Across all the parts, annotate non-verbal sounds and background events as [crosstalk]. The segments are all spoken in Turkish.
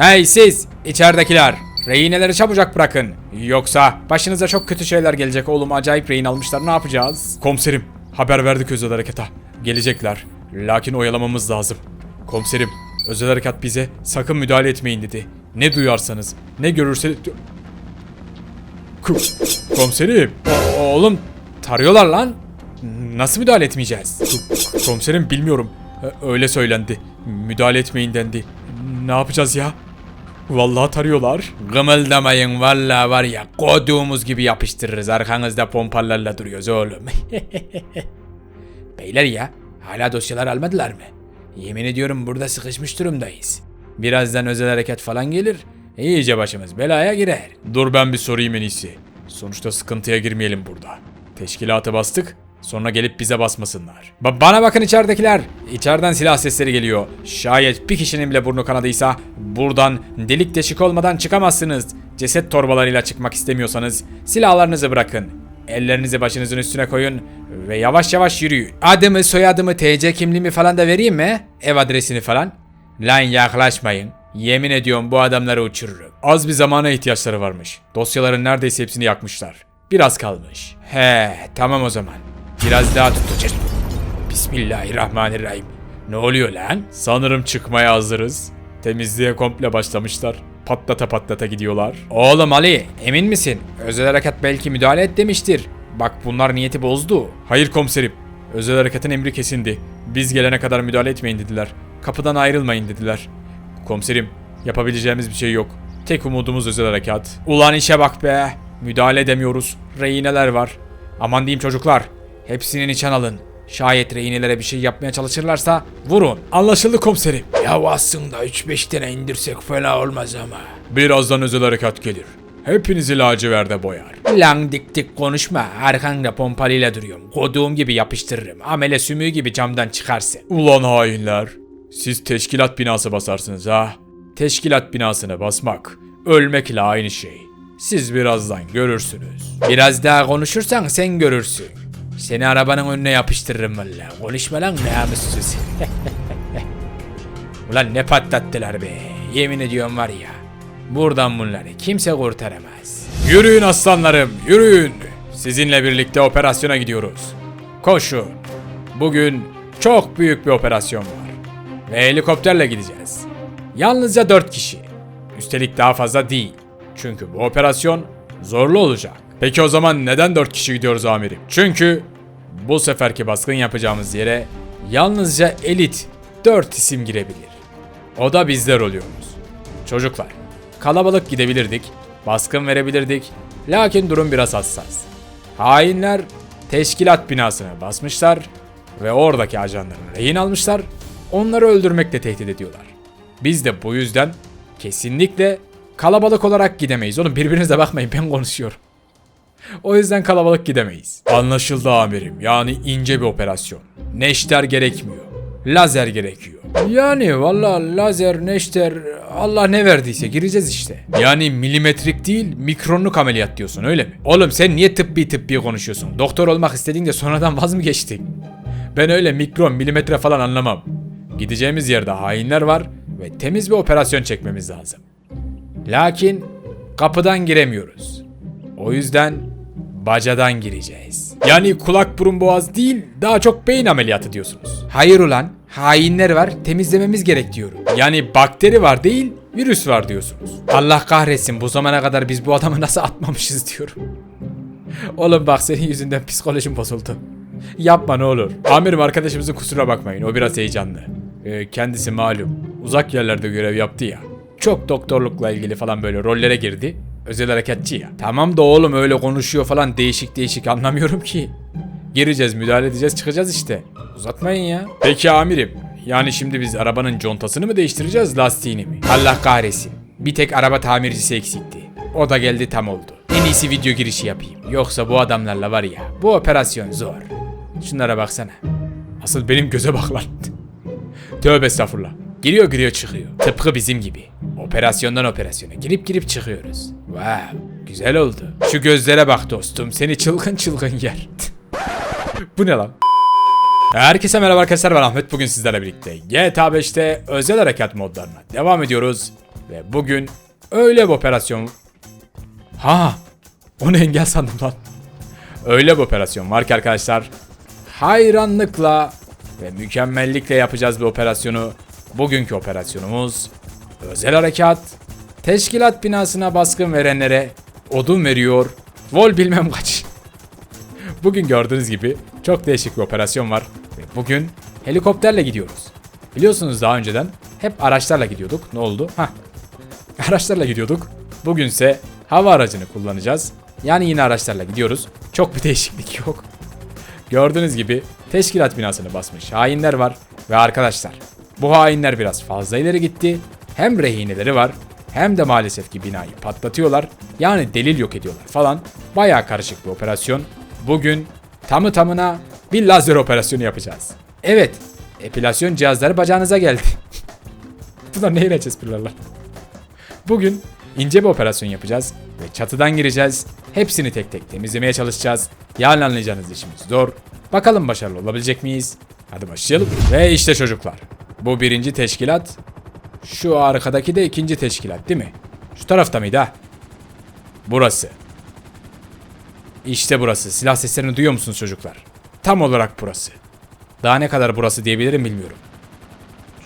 Hey siz içeridekiler. Rehineleri çabucak bırakın. Yoksa başınıza çok kötü şeyler gelecek oğlum acayip rehin almışlar ne yapacağız? Komiserim haber verdik özel harekata. Gelecekler. Lakin oyalamamız lazım. Komiserim özel harekat bize sakın müdahale etmeyin dedi. Ne duyarsanız ne görürseniz... Ko- Komiserim. O- oğlum tarıyorlar lan. Nasıl müdahale etmeyeceğiz? Ko- Komiserim bilmiyorum. Öyle söylendi. Müdahale etmeyin dendi. Ne yapacağız ya? Vallahi tarıyorlar. Gımıldamayın vallahi var ya koduğumuz gibi yapıştırırız. Arkanızda pompalarla duruyoruz oğlum. [laughs] Beyler ya hala dosyalar almadılar mı? Yemin ediyorum burada sıkışmış durumdayız. Birazdan özel hareket falan gelir. İyice başımız belaya girer. Dur ben bir sorayım en iyisi. Sonuçta sıkıntıya girmeyelim burada. Teşkilatı bastık. Sonra gelip bize basmasınlar. Ba- bana bakın içeridekiler. İçeriden silah sesleri geliyor. Şayet bir kişinin bile burnu kanadıysa buradan delik deşik olmadan çıkamazsınız. Ceset torbalarıyla çıkmak istemiyorsanız silahlarınızı bırakın. Ellerinizi başınızın üstüne koyun ve yavaş yavaş yürüyün. Adımı, soyadımı, TC kimliğimi falan da vereyim mi? Ev adresini falan. Lan yaklaşmayın. Yemin ediyorum bu adamları uçururum. Az bir zamana ihtiyaçları varmış. Dosyaların neredeyse hepsini yakmışlar. Biraz kalmış. He, tamam o zaman. Biraz daha tutacağız. Bismillahirrahmanirrahim. Ne oluyor lan? Sanırım çıkmaya hazırız. Temizliğe komple başlamışlar. Patlata patlata gidiyorlar. Oğlum Ali, emin misin? Özel harekat belki müdahale et demiştir. Bak bunlar niyeti bozdu. Hayır komiserim. Özel harekatın emri kesindi. Biz gelene kadar müdahale etmeyin dediler. Kapıdan ayrılmayın dediler. Komiserim, yapabileceğimiz bir şey yok. Tek umudumuz özel harekat. Ulan işe bak be. Müdahale edemiyoruz. Rehineler var. Aman diyeyim çocuklar. Hepsini nişan alın. Şayet rehinelere bir şey yapmaya çalışırlarsa vurun. Anlaşıldı komiserim. Ya aslında 3-5 tane indirsek fena olmaz ama. Birazdan özel harekat gelir. Hepinizi laciverde boyar. Lang dik dik konuşma. Arkanda pompalıyla duruyorum. Koduğum gibi yapıştırırım. Amele sümüğü gibi camdan çıkarsın. Ulan hainler. Siz teşkilat binası basarsınız ha. Teşkilat binasını basmak, ölmekle aynı şey. Siz birazdan görürsünüz. Biraz daha konuşursan sen görürsün. Seni arabanın önüne yapıştırırım valla. Konuşma lan namussuz. [laughs] Ulan ne patlattılar be. Yemin ediyorum var ya. Buradan bunları kimse kurtaramaz. Yürüyün aslanlarım, yürüyün. Sizinle birlikte operasyona gidiyoruz. Koşun. Bugün çok büyük bir operasyon var. Ve helikopterle gideceğiz. Yalnızca 4 kişi. Üstelik daha fazla değil. Çünkü bu operasyon zorlu olacak. Peki o zaman neden 4 kişi gidiyoruz amirim? Çünkü bu seferki baskın yapacağımız yere yalnızca elit 4 isim girebilir. O da bizler oluyoruz. Çocuklar, kalabalık gidebilirdik, baskın verebilirdik. Lakin durum biraz hassas. Hainler teşkilat binasına basmışlar ve oradaki ajanlarını rehin almışlar. Onları öldürmekle tehdit ediyorlar. Biz de bu yüzden kesinlikle kalabalık olarak gidemeyiz. Oğlum birbirinize bakmayın ben konuşuyorum. O yüzden kalabalık gidemeyiz. Anlaşıldı amirim. Yani ince bir operasyon. Neşter gerekmiyor. Lazer gerekiyor. Yani valla lazer, neşter, Allah ne verdiyse gireceğiz işte. Yani milimetrik değil mikronluk ameliyat diyorsun öyle mi? Oğlum sen niye tıbbi tıbbi konuşuyorsun? Doktor olmak istediğinde sonradan vaz mı geçtin? Ben öyle mikron, milimetre falan anlamam. Gideceğimiz yerde hainler var ve temiz bir operasyon çekmemiz lazım. Lakin kapıdan giremiyoruz. O yüzden bacadan gireceğiz. Yani kulak burun boğaz değil daha çok beyin ameliyatı diyorsunuz. Hayır ulan hainler var temizlememiz gerek diyorum. Yani bakteri var değil virüs var diyorsunuz. Allah kahretsin bu zamana kadar biz bu adamı nasıl atmamışız diyorum. Oğlum bak senin yüzünden psikolojim bozuldu. Yapma ne olur. Amirim arkadaşımızın kusura bakmayın o biraz heyecanlı. Ee, kendisi malum uzak yerlerde görev yaptı ya. Çok doktorlukla ilgili falan böyle rollere girdi. Özel harekatçı ya. Tamam da oğlum öyle konuşuyor falan değişik değişik anlamıyorum ki. Gireceğiz müdahale edeceğiz çıkacağız işte. Uzatmayın ya. Peki amirim. Yani şimdi biz arabanın contasını mı değiştireceğiz lastiğini mi? Allah kahretsin. Bir tek araba tamircisi eksikti. O da geldi tam oldu. En iyisi video girişi yapayım. Yoksa bu adamlarla var ya bu operasyon zor. Şunlara baksana. Asıl benim göze bak lan. [laughs] Tövbe estağfurullah. Giriyor giriyor çıkıyor. Tıpkı bizim gibi. Operasyondan operasyona girip girip çıkıyoruz. Wow, güzel oldu. Şu gözlere bak dostum. Seni çılgın çılgın yer. Bu ne lan? Herkese merhaba arkadaşlar ben Ahmet bugün sizlerle birlikte GTA 5'te özel harekat modlarına devam ediyoruz ve bugün öyle bir operasyon Ha onu engel sandım lan Öyle bir operasyon var ki arkadaşlar hayranlıkla ve mükemmellikle yapacağız bir operasyonu bugünkü operasyonumuz özel harekat teşkilat binasına baskın verenlere odun veriyor vol bilmem kaç Bugün gördüğünüz gibi çok değişik bir operasyon var. Bugün helikopterle gidiyoruz. Biliyorsunuz daha önceden hep araçlarla gidiyorduk. Ne oldu? Hah. [laughs] Araçlarla gidiyorduk. Bugünse hava aracını kullanacağız. Yani yine araçlarla gidiyoruz. Çok bir [laughs] değişiklik yok. Gördüğünüz gibi teşkilat binasını basmış hainler var. Ve arkadaşlar bu hainler biraz fazla ileri gitti. Hem rehineleri var hem de maalesef ki binayı patlatıyorlar. Yani delil yok ediyorlar falan. Baya karışık bir operasyon. Bugün tamı tamına bir lazer operasyonu yapacağız. Evet, epilasyon cihazları bacağınıza geldi. [laughs] Bunlar ne iğrenç espriler lan. Bugün ince bir operasyon yapacağız ve çatıdan gireceğiz. Hepsini tek tek temizlemeye çalışacağız. Yarın anlayacağınız işimiz zor. Bakalım başarılı olabilecek miyiz? Hadi başlayalım. Ve işte çocuklar. Bu birinci teşkilat. Şu arkadaki de ikinci teşkilat değil mi? Şu tarafta mıydı? Burası. İşte burası. Silah seslerini duyuyor musunuz çocuklar? Tam olarak burası. Daha ne kadar burası diyebilirim bilmiyorum.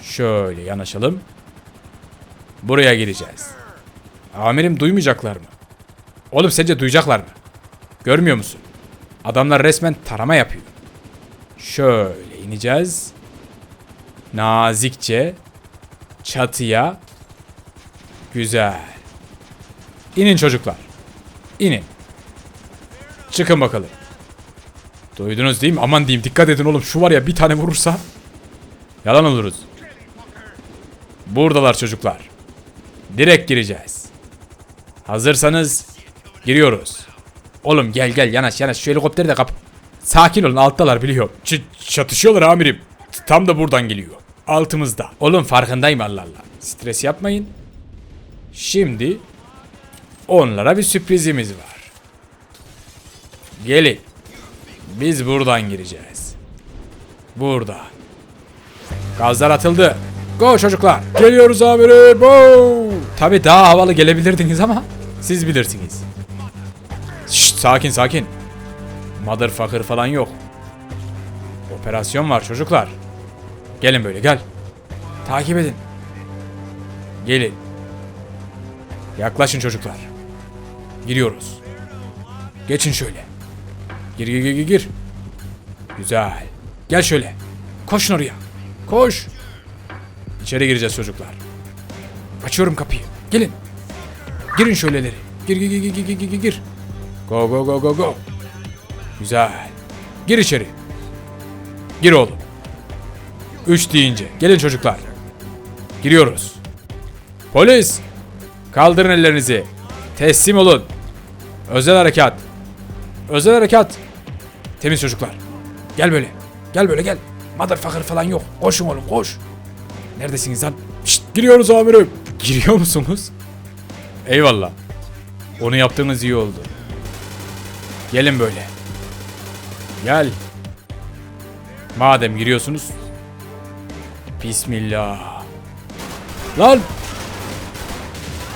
Şöyle yanaşalım. Buraya gireceğiz. Amirim duymayacaklar mı? Oğlum sence duyacaklar mı? Görmüyor musun? Adamlar resmen tarama yapıyor. Şöyle ineceğiz. Nazikçe çatıya. Güzel. İnin çocuklar. İnin. Çıkın bakalım. Duydunuz değil mi? Aman diyeyim dikkat edin oğlum. Şu var ya bir tane vurursa. Yalan oluruz. Buradalar çocuklar. Direkt gireceğiz. Hazırsanız giriyoruz. Oğlum gel gel yanaş yanaş şu helikopteri de kap. Sakin olun alttalar biliyorum. Ç- çatışıyorlar amirim. Tam da buradan geliyor. Altımızda. Oğlum farkındayım Allah Allah. Stres yapmayın. Şimdi onlara bir sürprizimiz var. Gelin. Biz buradan gireceğiz. Burada. Gazlar atıldı. Go çocuklar. Geliyoruz amirim. Tabi daha havalı gelebilirdiniz ama siz bilirsiniz. Şşt sakin sakin. Motherfucker falan yok. Operasyon var çocuklar. Gelin böyle gel. Takip edin. Gelin. Yaklaşın çocuklar. Giriyoruz. Geçin şöyle. Gir gir gir gir. Güzel. Gel şöyle. Koşun oraya. Koş. İçeri gireceğiz çocuklar. Açıyorum kapıyı. Gelin. Girin şöyleleri. Gir gir gir gir gir gir gir. Go go go go go. Güzel. Gir içeri. Gir oğlum. Üç deyince. Gelin çocuklar. Giriyoruz. Polis. Kaldırın ellerinizi. Teslim olun. Özel harekat. Özel harekat. Temiz çocuklar. Gel böyle. Gel böyle gel. Motherfucker falan yok. Koşun oğlum koş. Neredesiniz lan? Şşt giriyoruz amirim. Giriyor musunuz? Eyvallah. Onu yaptığınız iyi oldu. Gelin böyle. Gel. Madem giriyorsunuz. Bismillah. Lan.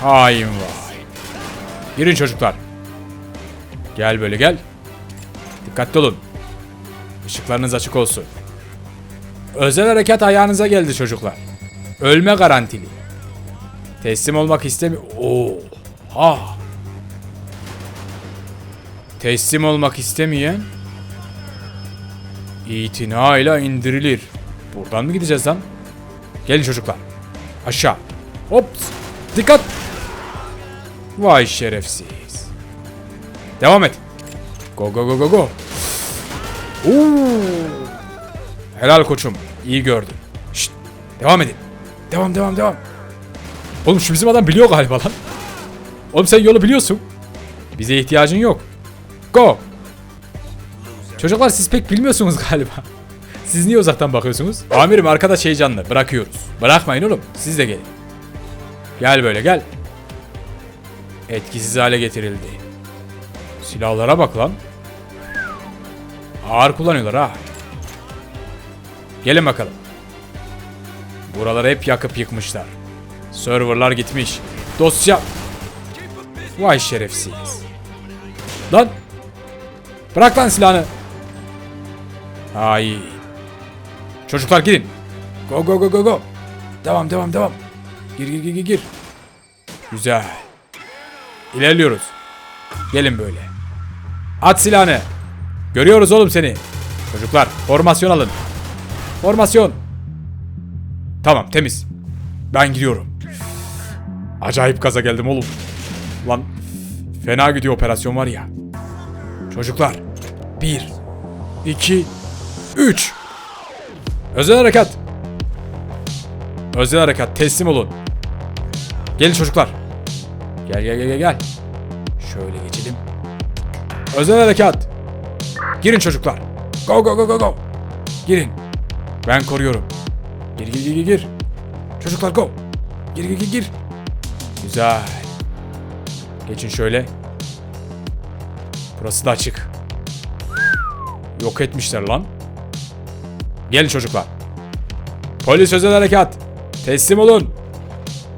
Hain vay. Girin çocuklar. Gel böyle gel. Dikkatli olun. Işıklarınız açık olsun. Özel harekat ayağınıza geldi çocuklar. Ölme garantili. Teslim olmak istemi... Oha! Teslim olmak istemeyen itinayla indirilir. Buradan mı gideceğiz lan? Gelin çocuklar. Aşağı. Hop. Dikkat. Vay şerefsiz. Devam et. Go go go go go. Oo. Helal koçum. İyi gördün. Şşt. Devam edin. Devam devam devam. Oğlum şu bizim adam biliyor galiba lan. Oğlum sen yolu biliyorsun. Bize ihtiyacın yok. Go. Çocuklar siz pek bilmiyorsunuz galiba. Siz niye uzaktan bakıyorsunuz? Amirim arkadaş heyecanlı. Bırakıyoruz. Bırakmayın oğlum. Siz de gelin. Gel böyle gel. Etkisiz hale getirildi. Silahlara bak lan. Ağır kullanıyorlar ha. Gelin bakalım. Buraları hep yakıp yıkmışlar. Serverlar gitmiş. Dosya... Vay şerefsiz. Lan! Bırak lan silahını. Ay. Çocuklar gidin. Go go go go go. Devam devam devam. Gir gir gir gir. Güzel. İlerliyoruz. Gelin böyle. At silahını. Görüyoruz oğlum seni. Çocuklar formasyon alın. Formasyon. Tamam temiz. Ben gidiyorum. Acayip gaza geldim oğlum. Lan fena gidiyor operasyon var ya. Çocuklar. Bir. iki, Üç. Özel harekat. Özel harekat teslim olun. Gelin çocuklar. Gel gel gel gel gel. Şöyle geçelim. Özel harekat. Girin çocuklar. Go go go go go. Girin. Ben koruyorum. Gir gir gir gir. Çocuklar go. Gir gir gir gir. Güzel. Geçin şöyle. Burası da açık. Yok etmişler lan. Gelin çocuklar. Polis özel harekat. Teslim olun.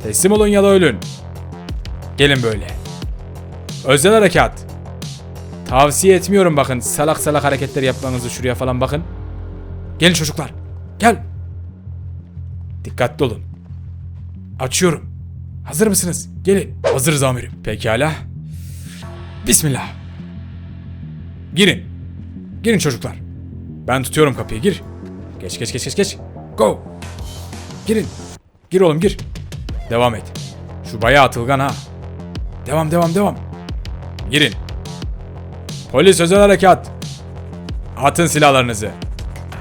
Teslim olun ya da ölün. Gelin böyle. Özel harekat. Tavsiye etmiyorum bakın. Salak salak hareketler yapmanızı şuraya falan bakın. Gelin çocuklar. Gel. Dikkatli olun. Açıyorum. Hazır mısınız? Gelin. Hazırız amirim. Pekala. Bismillah. Girin. Girin çocuklar. Ben tutuyorum kapıyı. Gir. Geç geç geç geç geç. Go. Girin. Gir oğlum gir. Devam et. Şu bayağı atılgan ha. Devam devam devam. Girin. Polis özel harekat. Atın silahlarınızı.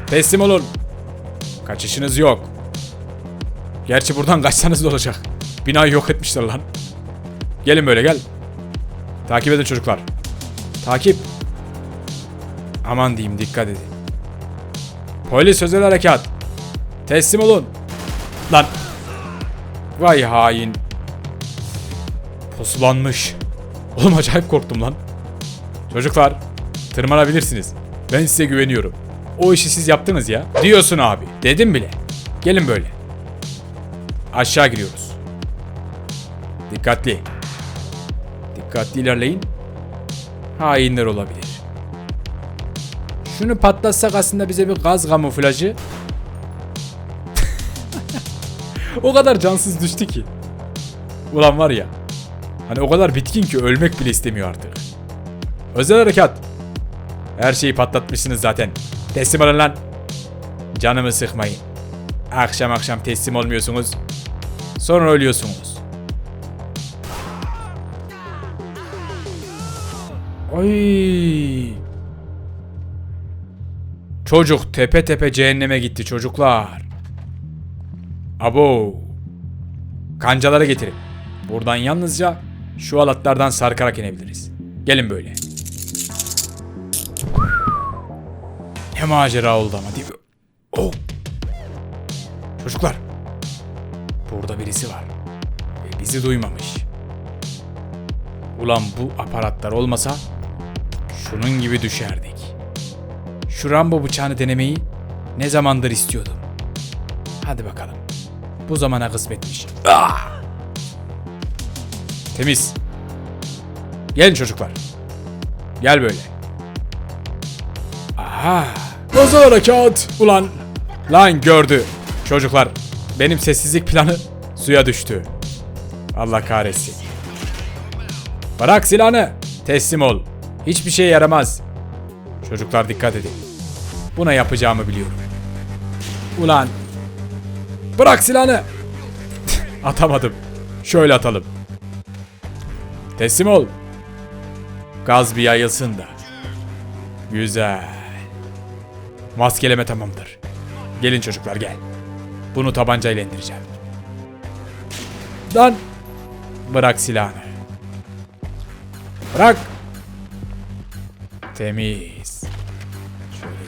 Teslim olun. Kaçışınız yok. Gerçi buradan [laughs] kaçsanız da olacak. Binayı yok etmişler lan. Gelin böyle gel. Takip edin çocuklar. Takip. Aman diyeyim dikkat edin. Polis özel harekat. Teslim olun. Lan. Vay hain. Pusulanmış. Oğlum acayip korktum lan. Çocuklar tırmanabilirsiniz. Ben size güveniyorum. O işi siz yaptınız ya. Diyorsun abi. Dedim bile. Gelin böyle. Aşağı giriyoruz. Dikkatli. Dikkatli ilerleyin. Hainler olabilir. Şunu patlatsak aslında bize bir gaz kamuflajı. [laughs] o kadar cansız düştü ki. Ulan var ya. Hani o kadar bitkin ki ölmek bile istemiyor artık. Özel harekat. Her şeyi patlatmışsınız zaten. Teslim olun lan. Canımı sıkmayın. Akşam akşam teslim olmuyorsunuz. Sonra ölüyorsunuz. Ay. Çocuk tepe tepe cehenneme gitti çocuklar. Abo. Kancaları getirin. Buradan yalnızca şu alatlardan sarkarak inebiliriz. Gelin böyle. Ne macera oldu ama değil mi? Oh. Çocuklar. Burada birisi var. Ve bizi duymamış. Ulan bu aparatlar olmasa şunun gibi düşerdik. Şu Rambo bıçağını denemeyi ne zamandır istiyordum. Hadi bakalım. Bu zamana kısmetmiş. Ah! Temiz. Gelin çocuklar. Gel böyle. Aha. Gaza harekat. Ulan. Lan gördü. Çocuklar. Benim sessizlik planı suya düştü. Allah kahretsin. Bırak silahını. Teslim ol. Hiçbir şey yaramaz. Çocuklar dikkat edin. Buna yapacağımı biliyorum. Ulan. Bırak silahını. [laughs] Atamadım. Şöyle atalım. Teslim ol. Gaz bir yayılsın da. Güzel. Maskeleme tamamdır. Gelin çocuklar gel. Bunu tabancayla indireceğim. Lan. Bırak silahını. Bırak. Temiz.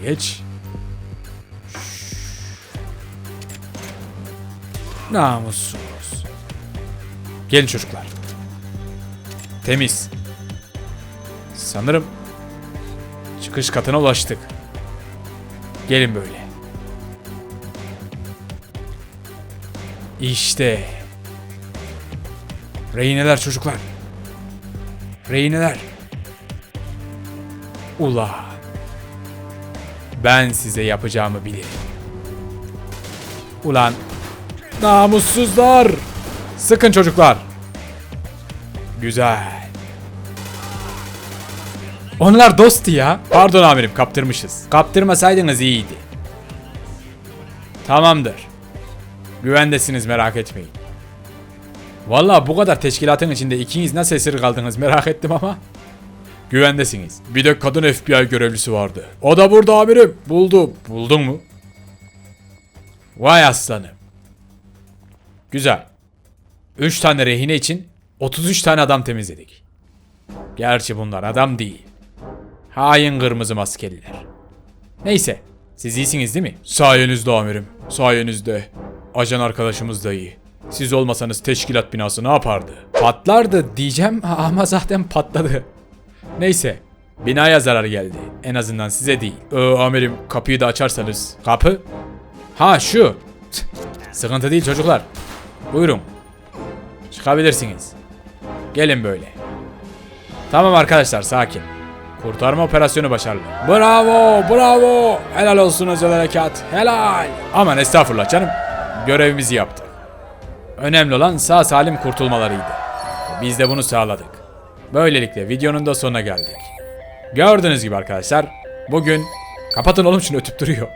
Geç. Namussuz. Gelin çocuklar. Temiz. Sanırım çıkış katına ulaştık. Gelin böyle. İşte. Rehineler çocuklar. Rehineler. Ula. Ben size yapacağımı bilirim. Ulan. Namussuzlar. Sıkın çocuklar. Güzel. Onlar dostu ya. Pardon amirim kaptırmışız. Kaptırmasaydınız iyiydi. Tamamdır. Güvendesiniz merak etmeyin. Vallahi bu kadar teşkilatın içinde ikiniz nasıl esir kaldınız merak ettim ama. Güvendesiniz. Bir de kadın FBI görevlisi vardı. O da burada amirim. Buldu. Buldun mu? Vay aslanım. Güzel. 3 tane rehine için 33 tane adam temizledik. Gerçi bunlar adam değil. Hain kırmızı maskeliler. Neyse. Siz iyisiniz değil mi? Sayenizde amirim. Sayenizde. Ajan arkadaşımız da iyi. Siz olmasanız teşkilat binası ne yapardı? Patlardı diyeceğim [laughs] ama zaten patladı. Neyse. Binaya zarar geldi. En azından size değil. Ee, amirim kapıyı da açarsanız. Kapı? Ha şu. Sıkıntı değil çocuklar. Buyurun. Çıkabilirsiniz. Gelin böyle. Tamam arkadaşlar sakin. Kurtarma operasyonu başarılı. Bravo, bravo. Helal olsun özel harekat. Helal. Aman estağfurullah canım. Görevimizi yaptık. Önemli olan sağ salim kurtulmalarıydı. Biz de bunu sağladık. Böylelikle videonun da sonuna geldik. Gördüğünüz gibi arkadaşlar, bugün kapatın oğlum şunu ötüp duruyor.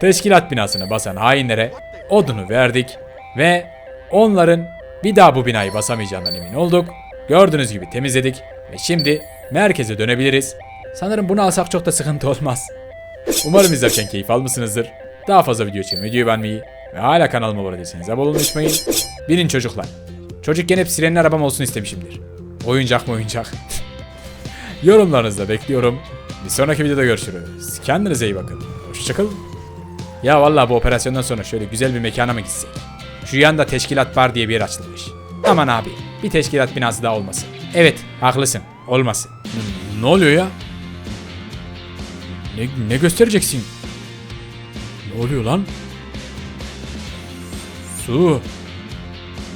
Teşkilat binasını basan hainlere odunu verdik ve onların bir daha bu binayı basamayacağından emin olduk. Gördüğünüz gibi temizledik ve şimdi merkeze dönebiliriz. Sanırım bunu alsak çok da sıkıntı olmaz. Umarım izlerken keyif almışsınızdır. Daha fazla video için videoyu beğenmeyi ve hala kanalıma abone değilseniz abone olmayı unutmayın. Bilin çocuklar. Çocukken hep sirenli arabam olsun istemişimdir. Oyuncak mı oyuncak? [laughs] Yorumlarınızı da bekliyorum. Bir sonraki videoda görüşürüz. Kendinize iyi bakın. Hoşçakalın. Ya vallahi bu operasyondan sonra şöyle güzel bir mekana mı gitsek? Şu yanda teşkilat var diye bir yer açılmış. Aman abi bir teşkilat binası daha olmasın. Evet haklısın olmasın. N- ne oluyor ya? Ne, ne göstereceksin? Ne oluyor lan? Su.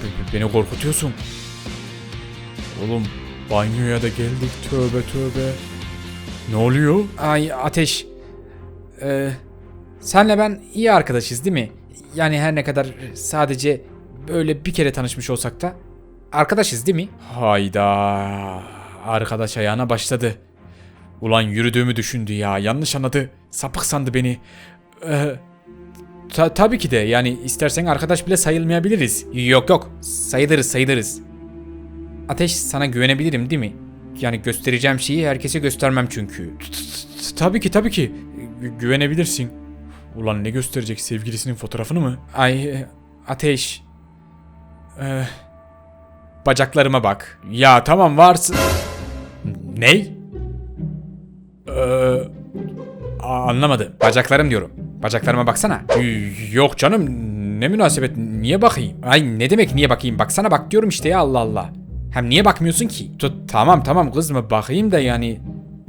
Be- be- beni korkutuyorsun. Oğlum banyoya da geldik tövbe tövbe. Ne oluyor? Ay Ateş. Ee, senle ben iyi arkadaşız değil mi? Yani her ne kadar sadece böyle bir kere tanışmış olsak da arkadaşız değil mi? Hayda. Arkadaş ayağına başladı. Ulan yürüdüğümü düşündü ya. Yanlış anladı. Sapık sandı beni. Ee, ta- tabii ki de yani istersen arkadaş bile sayılmayabiliriz. Yok yok sayılırız sayılırız. Ateş sana güvenebilirim değil mi? Yani göstereceğim şeyi herkese göstermem çünkü. Tabii ki tabii ki. Gü- güvenebilirsin. Ulan ne gösterecek sevgilisinin fotoğrafını mı? Ay e, Ateş. Ee, bacaklarıma bak. Ya tamam varsın. Ney? Ee, anlamadım. Bacaklarım diyorum. Bacaklarıma baksana. Yok canım ne münasebet niye bakayım? Ay ne demek niye bakayım? Baksana bak diyorum işte ya Allah Allah. Hem niye bakmıyorsun ki? T- tamam tamam kızma bakayım da yani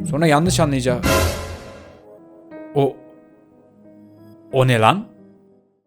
sonra yanlış anlayacak. O o ne lan?